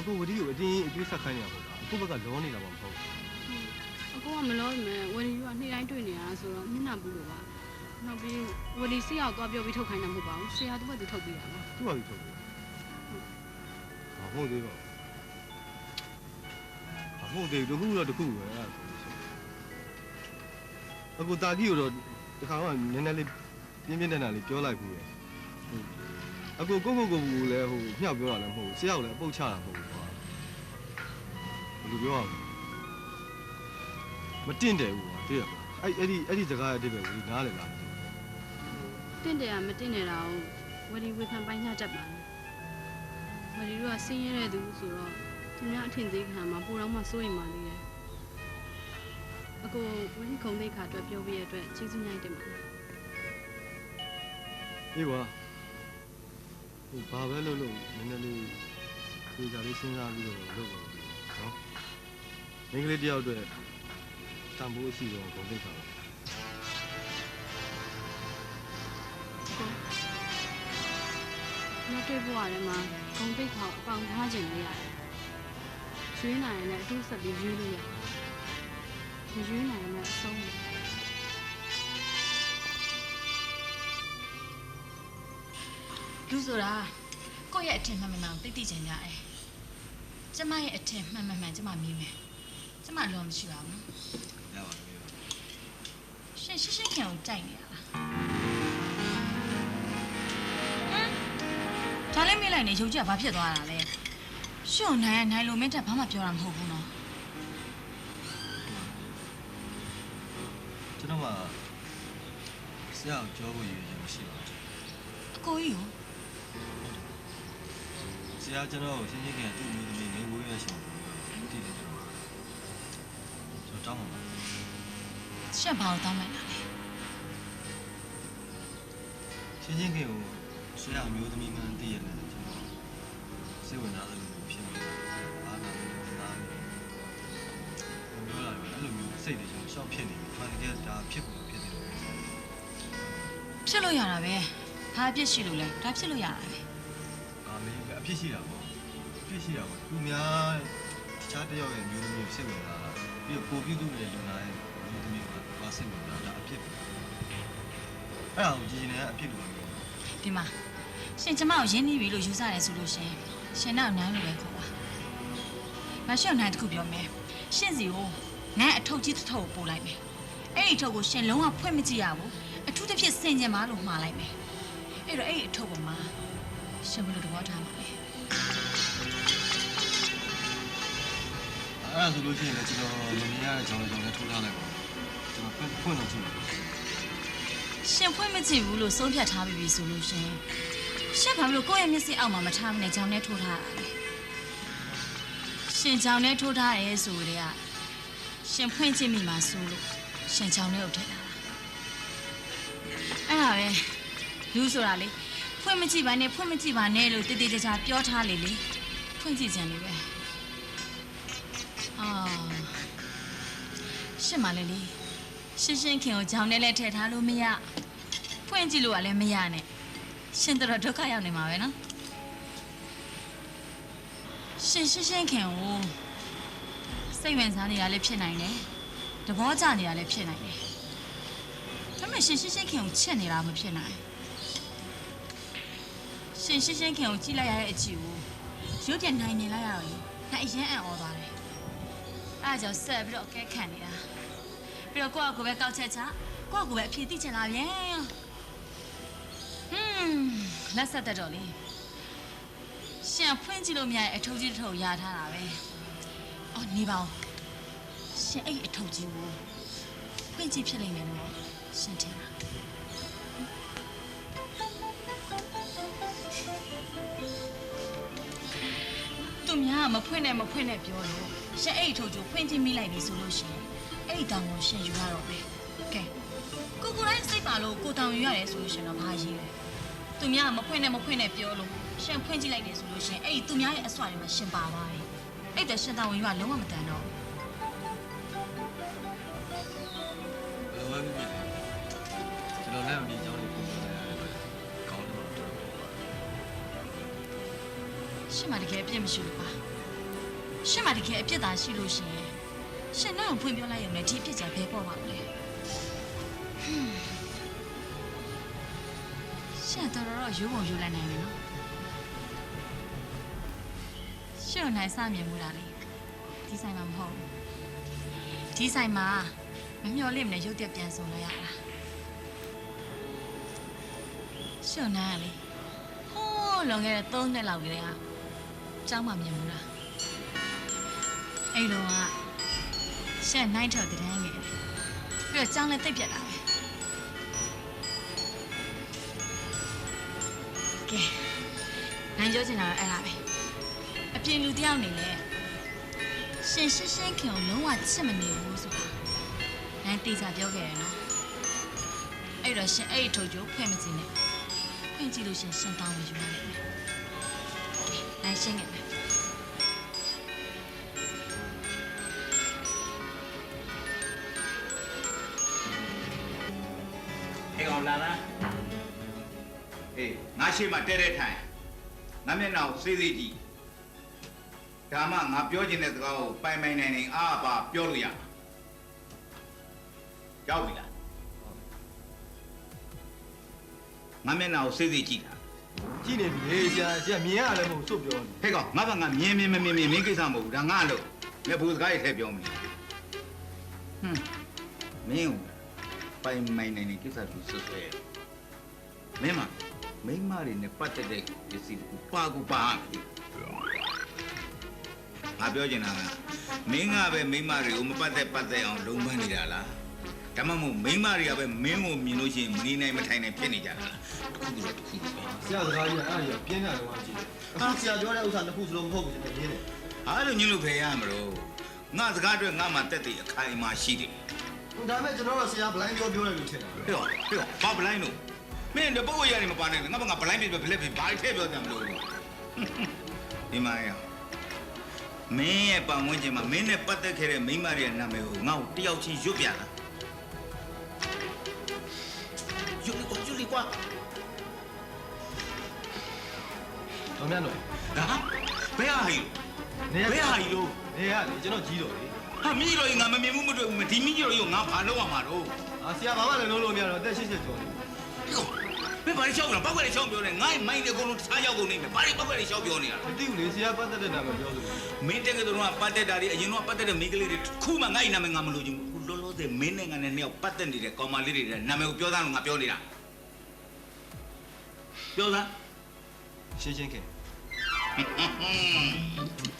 အခုဝတီကိုအတင်းအကျွေးဆက်ခိုင်းနေတာပေါ့ကွာအခုဘက်ကလောနေတာမှမဟုတ်ဘူးအကိုကမလို့မယ်ဝရီယူကနေ့တိုင်းတွေ့နေရတာဆိုတော့မျက်နှာဘူးလို့ပါနောက်ပြီးဝရီဆေးရောက်သွားပြောပြီးထုတ်ခိုင်းတာမဟုတ်ပါဘူးဆရာသူကသူထုတ်ပြီးတာပါသူ့ဘာကြီးထုတ်လဲဘာဟုတ်သေးပါဘာဟုတ်သေးဘူးတခုတော့တခုပဲအဲ့ဒါဆိုလို့ရှိရင်အခုတာကြီးကိုတော့တခါမှနည်းနည်းလေးပြင်းပြင်းထန်ထန်လေးပြောလိုက်ဘူးလေ အခုကိုကိုကိုကိုလည်းဟိုမြောက်ပြောတာလည်းမဟုတ်ဘူးဆရာကလည်းအပုတ်ချတာမဟုတ်ဘူးကွာဘယ်လိုပြောရမလဲမတင့်တယ်ဘူးကွာသိရမလားအဲ့အဲ့ဒီအဲ့ဒီစကားရဲ့အတိတ်ပဲဘူးနားလည်လားတင့်တယ်ကမတင့်နေတာကိုဝရီဝေဖန်ပိုင်းခြားတတ်ပါလေဝရီယူကဆင်းရဲတဲ့သူဆိုတော့သူများအထင်သေးခံမှာပိုတော့မှစိုးရိမ်ပါသေးတယ်အကိုဝရီခုံသိက္ခာအတွက်ပြောပြရတဲ့အတွက်ကျေးဇူးများတင်ပါတယ်အေးပါ ဟိုဘာပဲလုပ်လို့နည်းနည်းလေးဒီကြလေးစဉ်းစားပြီးတော့လုပ်ပါဦးနော်မင်္ဂလေးတယောက်အတွက်တန်ဖိုးအရှိဆုံးဂုဏ်သိက္ခာပါနောက်တွေ့ဘဝထဲမှာဂုံတိတ်ခေါအပေါင်ထားခြင်းလေးရတယ်ရွေးနိုင်ရင်လည်းအတူဆက်ပြီးရွေးလို့ရတယ်မရွေးနိုင်ရင်လည်းအဆုံးပဲ လူဆိုတာကိုယ့်ရဲ့အထင်မှန်မှန်အောင်သိသိချင်ကြတယ်ကျမရဲ့အထင်မှန်မှန်မှန်ကျမမြင်မယ်ကျမလောမရှိပါဘူးနော်ရပါပြီရှင်ရှင်းရှင်းခင်ကိုကြိုက်နေရလားဟမ်ဒါလည်းမေးလိုက်နေရုပ်ကြီးကဘာဖြစ်သွားတာလဲရှင်ကိုနိုင်ရနိုင်လို့မင်းတက်ဘာမှပြောတာမဟုတ်ဘူးနော်ကျွန်တော်မှဆရာကိုကြောဖို့ရည်ရည်မရှိပါဘူးအကိုကြီးကို ဆရာကျွန်တော်ကိုရှင်းရှင်းကသူ့မျိုးသမီးငယ်ဝေးရရှောင်တည်တယ်ကျွန်တော်ကျွန်တော်တောင်းပါမယ်ရှင်ဘာကိုတောင်းလိုက်တာလဲရှင်းရှင်းကကိုဆရာအမျိုးသမီးမှန်တည်ရတယ်ကျွန်တော်စိတ်ဝင်စားတယ်လို့ဖြစ်နေတာအားနာတယ်နားတယ်ပြောလာတယ်အဲ့လိုမျိုးစိတ်တွေကျွန်တော်ရှောက်ဖြစ်နေပြီမှန်တကယ်ဒါဖြစ်ဖို့ဖြစ်တယ်လို့ဖြစ်လို့ရတာပဲ ဘာအပြစ်ရှိလို့လဲဒါဖြစ်လို့ရတာပဲအာမင်းအဖြစ်ရှိတာပေါ့အဖြစ်ရှိတာပေါ့သူများတခြားတစ်ယောက်ရဲ့မျိုးသမီးကိုစိတ်ဝင်စားတာပြီးတော့ကိုပြုသူရဲ့ယူနာရဲ့မျိုးသမီးကဘာစိတ်ဝင်စားတာအဖြစ်ပဲအဲ့ဒါကိုကြည်နေတဲ့အဖြစ်လို့ပြောဒီမှာရှင်ကျမကိုရင်းနှီးပြီလို့ယူဆတယ်ဆိုလို့ရှင်ရှင်တော့နိုင်လို့ပဲခေါ်ပါမရှင်နိုင်တစ်ခုပြောမယ်ရှင်စီကိုနိုင်အထုပ်ကြီးတစ်ထုပ်ကိုပို့လိုက်မယ်အဲ့ဒီအထုပ်ကိုရှင်လုံးဝဖွင့်မကြည့်ရဘူးအထူးသဖြင့်စင်ကြင်ပါလို့မှားလိုက်မယ် အဲ့တော့အဲ့ဒီအထုပ်ပေါ်မှာရှင်ဘယ်လိုသဘောထားမှာလဲအဲ့ဒါဆိုလို့ရှိရင်လည်းကျွန်တော်မမြင်ရတဲ့ကြောင်ကြောင်လည်းထိုးထားလိုက်ပါကျွန်တော်ဖွင့်ဖွင့်တော့ကြည့်မယ်ရှင်ဖွင့်မကြည့်ဘူးလို့ဆုံးဖြတ်ထားပြီဆိုလို့ရှင်ရှင်ဘာလို့ကိုယ့်ရဲ့မျက်စိအောက်မှာမထားမနဲ့ကြောင်နဲ့ထိုးထားတာလဲရှင်ကြောင်နဲ့ထိုးထားရဲဆိုတဲ့ကရှင်ဖွင့်ကြည့်မိမှာဆိုလို့ရှင်ကြောင်နဲ့ဥထက်လာတာအဲ့ဒါပဲ လူဆိုတာလေဖွင့်မကြည့်ပါနဲ့ဖွင့်မကြည့်ပါနဲ့လို့တည်တည်ကြကြပြောထားလေလေဖွင့်ကြည့်ကြတယ်ပဲအာရှင်မလေးလေရှင်းရှင်းခင်ကိုကြောင်နဲ့လည်းထည့်ထားလို့မရဖွင့်ကြည့်လို့ကလည်းမရနဲ့ရှင်တော်တော်ဒုက္ခရောက်နေမှာပဲနော်ရှင်ရှင်းရှင်းခင်ကိုစိတ်ဝင်စားနေတာလည်းဖြစ်နိုင်တယ်သဘောကျနေတာလည်းဖြစ်နိုင်တယ်ဒါပေမဲ့ရှင်ရှင်းရှင်းခင်ကိုချစ်နေတာမဖြစ်နိုင် ရှင်ရှင်းရှင်းခင်ကိုကြည့်လိုက်ရတဲ့အကြည့်ကိုရုပ်ပြန်နိုင်နေလိုက်ရတော့လေနိုင်အရင်အံ့ဩသွားတယ်အဲဒါကြောင့်ဆက်ပြီးတော့အကဲခံနေတာပြီးတော့ကိုယ့်အကိုပဲကောက်ချက်ချကိုယ့်အကိုပဲအဖြေသိချင်တာဗျာဟွန်းလက်ဆက်တက်တော့လေရှင်ဖွင့်ကြည့်လို့မရတဲ့အထုပ်ကြီးတစ်ထုပ်ရထားတာပဲအော်နေပါဦးရှင်အဲ့အထုပ်ကြီးကိုဖွင့်ကြည့်ဖြစ်လိမ့်မယ်နော်ရှင်ထင်တာ သူများကမဖွင့်နဲ့မဖွင့်နဲ့ပြောလို့ရှင်အဲ့အထုပ်ကြီးကိုဖွင့်ကြည့်မိလိုက်ပြီဆိုလို့ရှင်အဲ့ဒီတောင်ကိုရှင်ယူရတော့ပဲကဲကိုကိုတိုင်းစိတ်ပါလို့ကိုတောင်ယူရတယ်ဆိုလို့ရှင်တော့ဘာရေးလဲသူများကမဖွင့်နဲ့မဖွင့်နဲ့ပြောလို့ရှင်ဖွင့်ကြည့်လိုက်တယ်ဆိုလို့ရှင်အဲ့ဒီသူများရဲ့အစွာတွေမှာရှင်ပါသွားတယ်အဲ့တဲ့ရှင်တောင်ယူရလုံးဝမတန်တော့ဘယ်လိုပဲဖြစ်ဖြစ်ကျွန်တော်လည်းဒီအကြောင်းလေး ရှင်မတကယ်အပြစ်မရှိဘူးပါရှင်မတကယ်အပြစ်သားရှိလို့ရှိရင်ရှင်နောက်ဖွင့်ပြောလိုက်ရုံနဲ့ဒီအပြစ်ကြဘဲပေါ်ပါမလဲဟွန်းရှင်တော်တော်ရိုးပုံရိုးလိုက်နိုင်တယ်နော်ရှင်ကိုနိုင်စမြင်မှုလားလေဒီဆိုင်မှာမဟုတ်ဘူးဒီဆိုင်မှာမမျော်လင့်မနဲ့ရုပ်တက်ပြန်ဆုံးလိုက်ရတာရှင်ကိုနိုင်ရလေဟိုးလွန်ခဲ့တဲ့3နှစ်လောက်ကလေးဟာ ကျောင်းမှာမြင်မှုလားအဲ့တော့ကရှက်နိုင်ထော်တဲ့တန်းငယ်တယ်ပြီးတော့ကြောင်းလည်းတိတ်ပြက်လာပဲကဲနိုင်ကြောချင်တာတော့အဲ့ဒါပဲအပြင်လူတယောက်အနေနဲ့ရှင်ရှင်းရှင်းခင်ကိုလုံးဝချစ်မနေဘူးဆိုတာနိုင်တေချာပြောခဲ့တယ်နော်အဲ့တော့ရှင်အဲ့ဒီထုတ်ကြိုးဖွင့်မကြည့်နဲ့ဖွင့်ကြည့်လို့ရှင်ရှင်တောင်းဝင်ယူရလိမ့်မယ်ကဲ နိုင်ရှင်းခဲ့မယ်ဟဲ့ကောင်လာလားအေးငါရှိမှတဲတဲထိုင်ငါမျက်နှာကိုစေးစေးကြည့်ဒါမှငါပြောချင်တဲ့စကားကိုပိုင်ပိုင်နိုင်နိုင်အားပါပြောလို့ရမှာကြောက်ပြီလားငါမျက်နှာကိုစေးစေးကြည့်တာ ကြည့်နေပြီလေဆရာဆရာမြင်ရတယ်မဟုတ်စုပ်ပြောနေဟဲ့ကောင်ငါဘာငါမြင်မြင်မမြင်မြင်မင်းကိစ္စမဟုတ်ဘူးဒါငါလို့ငါဘူးစကားရေးထည့်ပြောမလို့ဟွန်းမင်းကိုပိုင်ပိုင်နိုင်နိုင်ကိစ္စကိုဆွဆွဲမင်းမမိန်းမတွေနဲ့ပတ်သက်တဲ့ပစ္စည်းကိုပါကူပါငါပြောချင်တာကမင်းကပဲမိန်းမတွေကိုမပတ်သက်ပတ်သက်အောင်လုံးပန်းနေတာလား ဒါမှမဟုတ်မိန်းမတွေကပဲမင်းကိုမြင်လို့ရှိရင်မနေနိုင်မထိုင်နိုင်ဖြစ်နေကြတာလားတစ်ခုတည်းတစ်ခုတည်းပဲဆရာစကားကြီးကအဲ့ဒါကြီးပြင်းတာတော့ကြည့်အခုဆရာပြောတဲ့ဥစ္စာတစ်ခုစလုံးမဟုတ်ဘူးကျွန်တော်ရင်းတယ်အားလို့ညလို့ဖယ်ရမလို့ငါစကားအတွက်ငါမှတက်တဲ့အခိုင်အမာရှိတယ်ဒါပေမဲ့ကျွန်တော်တို့ဆရာဘလိုင်းပြောပြောတယ်လို့ထင်တာဟဲ့ဟဲ့ဘာဘလိုင်းလို့မင်းတပုတ်ရရတယ်မပါနဲ့ငါဘာငါဘလိုင်းပြပြလက်ပြဘာထည့်ပြောကြမလို့ဒီမှာရမင်းရဲ့ပတ်ဝန်းကျင်မှာမင်းနဲ့ပတ်သက်ခဲ့တဲ့မိန်းမတွေရဲ့နာမည်ကိုငါ့ကိုတယောက်ချင်းရွတ်ပြတာရွတ် ကွာရွတ်လိကွာတော်မြတ်တော့ဟာဘယ်ဟာဟိနေဘယ်ဟာဟိလို့နေရလေကျွန်တော်ကြီးတော်လေဟာမင်းတို့ငါမမြင်ဘူးမတွေ့ဘူးမဒီမင်းတို့ရောငါဘာလုပ်ရမှာတော့အာဆရာဘာမှလည်းလုံးလို့မရတော့အသက်80ကျော်နေဘယ်ဘာလဲရှောက်နေတာပောက်ွက်လေးရှောက်ပြောနေငါ့မိုင်းတွေအကုန်လုံးတခြားရောက်ကုန်နေမယ်ဘာလဲပောက်ွက်လေးရှောက်ပြောနေတာမသိဘူးလေဆရာပတ်သက်တဲ့နာမည်ပြောလို့မင်းတက်ကတော့ကပတ်သက်တာတွေအရင်ကပတ်သက်တဲ့မိန်းကလေးတွေခုမှငါ့နာမည်ငါမလို့ချင်းဘူးလောလောဆယ်မင်းနဲ့ငါနဲ့နှစ်ယောက်ပတ်သက်နေတဲ့ကောင်မလေးတွေနာမည်ကိုပြောသားလို့ငါပြောနေတာ ပြောသားရှင်းရှင်းခင်ဟ